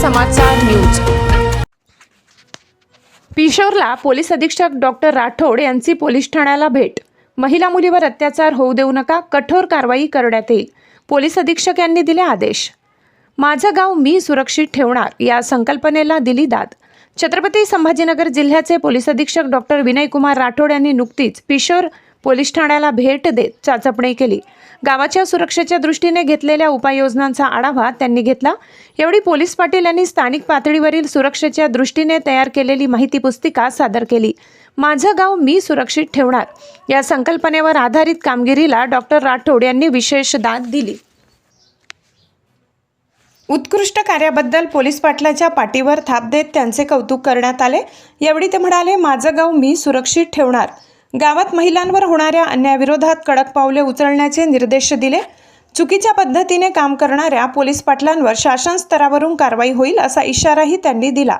समाचार news. पिशोरला police अधीक्षक doctor Rathod यांची पोलीस ठाण्याला भेट. महिला मुलीवर अत्याचार होऊ देऊ नका कठोर कारवाई करण्यात येईल पोलीस अधीक्षक यांनी दिले आदेश. माझं गाव मी सुरक्षित ठेवणार या संकल्पनेला दिली दाद. छत्रपती संभाजीनगर जिल्ह्याचे पोलीस अधीक्षक डॉक्टर विनयकुमार राठोड यांनी नुकतीच पिशोर पोलीस ठाण्याला भेट देत चाचपणी केली. गावाच्या सुरक्षेच्या दृष्टीने घेतलेल्या उपाययोजनांचा आढावा त्यांनी घेतला. एवढी पोलीस पाटील यांनी स्थानिक पातळीवरील सुरक्षेच्या दृष्टीने तयार केलेली माहिती पुस्तिका सादर केली. माझं गाव मी सुरक्षित ठेवणार. या संकल्पनेवर आधारित कामगिरीला डॉक्टर राठोड यांनी विशेष दाद दिली. उत्कृष्ट कार्याबद्दल पोलीस पाटलाच्या पाठीवर थाप देत त्यांचे कौतुक करण्यात आले. यावेळी ते म्हणाले माझं गाव मी सुरक्षित ठेवणार. गावात महिलांवर होणाऱ्या अन्यायाविरोधात कडक पावले उचलण्याचे निर्देश दिले. चुकीच्या पद्धतीने काम करणाऱ्या पोलीस पाटलांवर शासन स्तरावरून कारवाई होईल असा इशाराही त्यांनी दिला.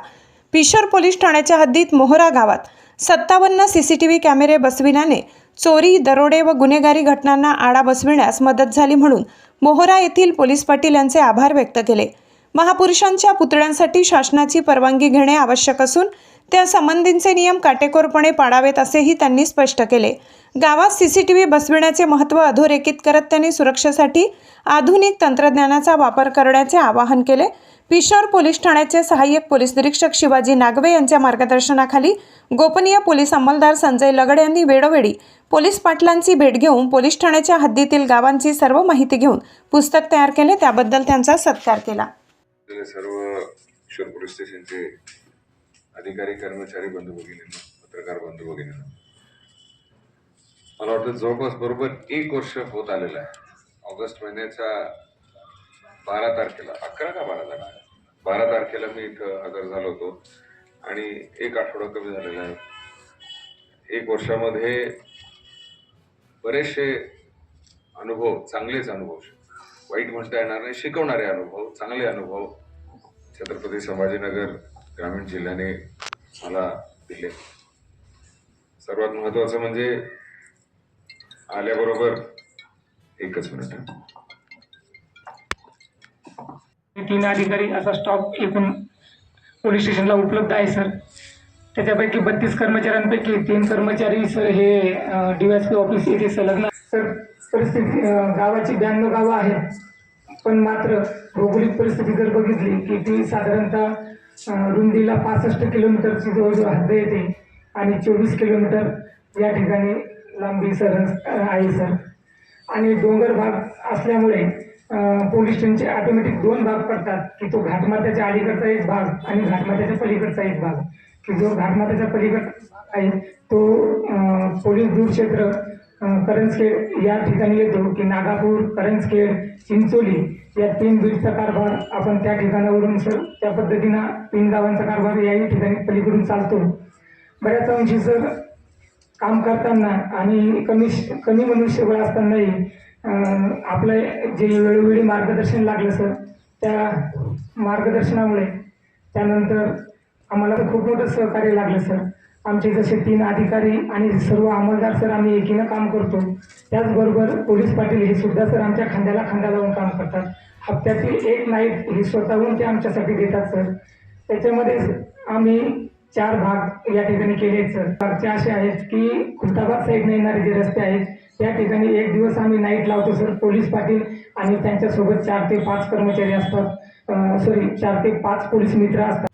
पिशोर पोलीस ठाण्याच्या हद्दीत मोहरा गावात सत्तावन्न सी सी टी व्ही कॅमेरे बसविण्याने चोरी दरोडे व गुन्हेगारी घटनांना आळा बसविण्यास मदत झाली म्हणून मोहरा येथील पोलीस पाटील यांचे आभार व्यक्त केले. महापुरुषांच्या पुतळ्यांसाठी शासनाची परवानगी घेणे आवश्यक असून त्या संबंधींचे नियम काटेकोरपणे पाळावेत असेही त्यांनी स्पष्ट केले. गावात सी सी टी व्ही बसविण्याचे महत्त्व अधोरेखित करत त्यांनी सुरक्षेसाठी आधुनिक तंत्रज्ञानाचा वापर करण्याचे आवाहन केले. पिशोर पोलीस ठाण्याचे सहाय्यक पोलीस निरीक्षक शिवाजी नागवे यांच्या मार्गदर्शनाखाली गोपनीय पोलीस अंमलदार संजय लगड यांनी वेळोवेळी पोलीस पाटलांची भेट घेऊन पोलीस ठाण्याच्या हद्दीतील गावांची सर्व माहिती घेऊन पुस्तक तयार केले. त्याबद्दल त्यांचा सत्कार केला. सर्व पोलीस स्टेशनचे अधिकारी कर्मचारी बंधू भगिनींना पत्रकार बंधू भगिनींना. मला वाटतं जवळपास बरोबर एक वर्ष होत आलेलं आहे. ऑगस्ट महिन्याच्या बारा तारखेला अकरा का बारा तारखेला बारा तारखेला मी इथं हजर झालो होतो आणि एक आठवडा कमी झालेला आहे. एक वर्षामध्ये बरेचसे अनुभव चांगलेच अनुभव वाईट म्हणता येणार नाही शिकवणारे अनुभव चांगले अनुभव छत्रपती संभाजीनगर ग्रामीण जिल्ह्याने मला दिले. सर्वात महत्वाचं म्हणजे आल्याबरोबर एकच मिनिट तीन अधिकारी असा स्टॉक एकूण पोलीस स्टेशनला उपलब्ध आहे सर त्याच्यापैकी बत्तीस कर्मचाऱ्यांपैकी तीन कर्मचारी सर हे डी वाय पी ऑफिस येथे संलग्न सर परिस्थिती गावाची ब्याण्णव गावं आहेत पण मात्र भौगोलिक परिस्थिती जर बघितली की ती साधारणतः रुंदीला पासष्ट किलोमीटरची जवळजवळ हद्द येते आणि चोवीस किलोमीटर या ठिकाणी लांबी सर आहे सर. आणि डोंगर भाग असल्यामुळे पोलीस स्टेशनचे ऑटोमॅटिक दोन भाग पडतात की तो घाटमात्याच्या अलीकडचा एक भाग आणि घाटमात्याच्या पलीकडचा एक भाग. की जो घाटमात्याच्या पलीकड आहे तो पोलीस दूर क्षेत्र करंजखेड या ठिकाणी येतो की नागापूर करंजखेड चिंचोली या तीन बीडचा कारभार आपण त्या ठिकाणावरून सर त्या पद्धतीनं तीन गावांचा कारभार याही ठिकाणी पलीकडून चालतो. बऱ्याच अंशी सर काम करताना आणि कमी कमी मनुष्यबळ असतानाही आपलं जे वेळोवेळी मार्गदर्शन लागलं सर त्या मार्गदर्शनामुळे त्यानंतर आम्हाला तर खूप मोठं सहकार्य लागलं सर. आमचे जसे तीन अधिकारी आणि सर्व अंमलदार सर आम्ही एकीनं काम करतो. त्याचबरोबर पोलीस पाटील हे सुद्धा सर आमच्या खांद्याला खांदा लावून काम करतात. हप्त्यातील एक नाईट हे स्वतःहून ते आमच्यासाठी देतात सर. त्याच्यामध्ये आम्ही चार भाग या ठिकाणी केले आहेत सर. भागचे असे आहेत की खुलताबाद साईडने येणारे जे रस्ते आहेत त्या ठिकाणी एक दिवस आम्ही नाईट लावतो सर. पोलीस पाटील आणि त्यांच्यासोबत चार ते पाच कर्मचारी असतात. सॉरी चार ते पाच पोलीस मित्र असतात.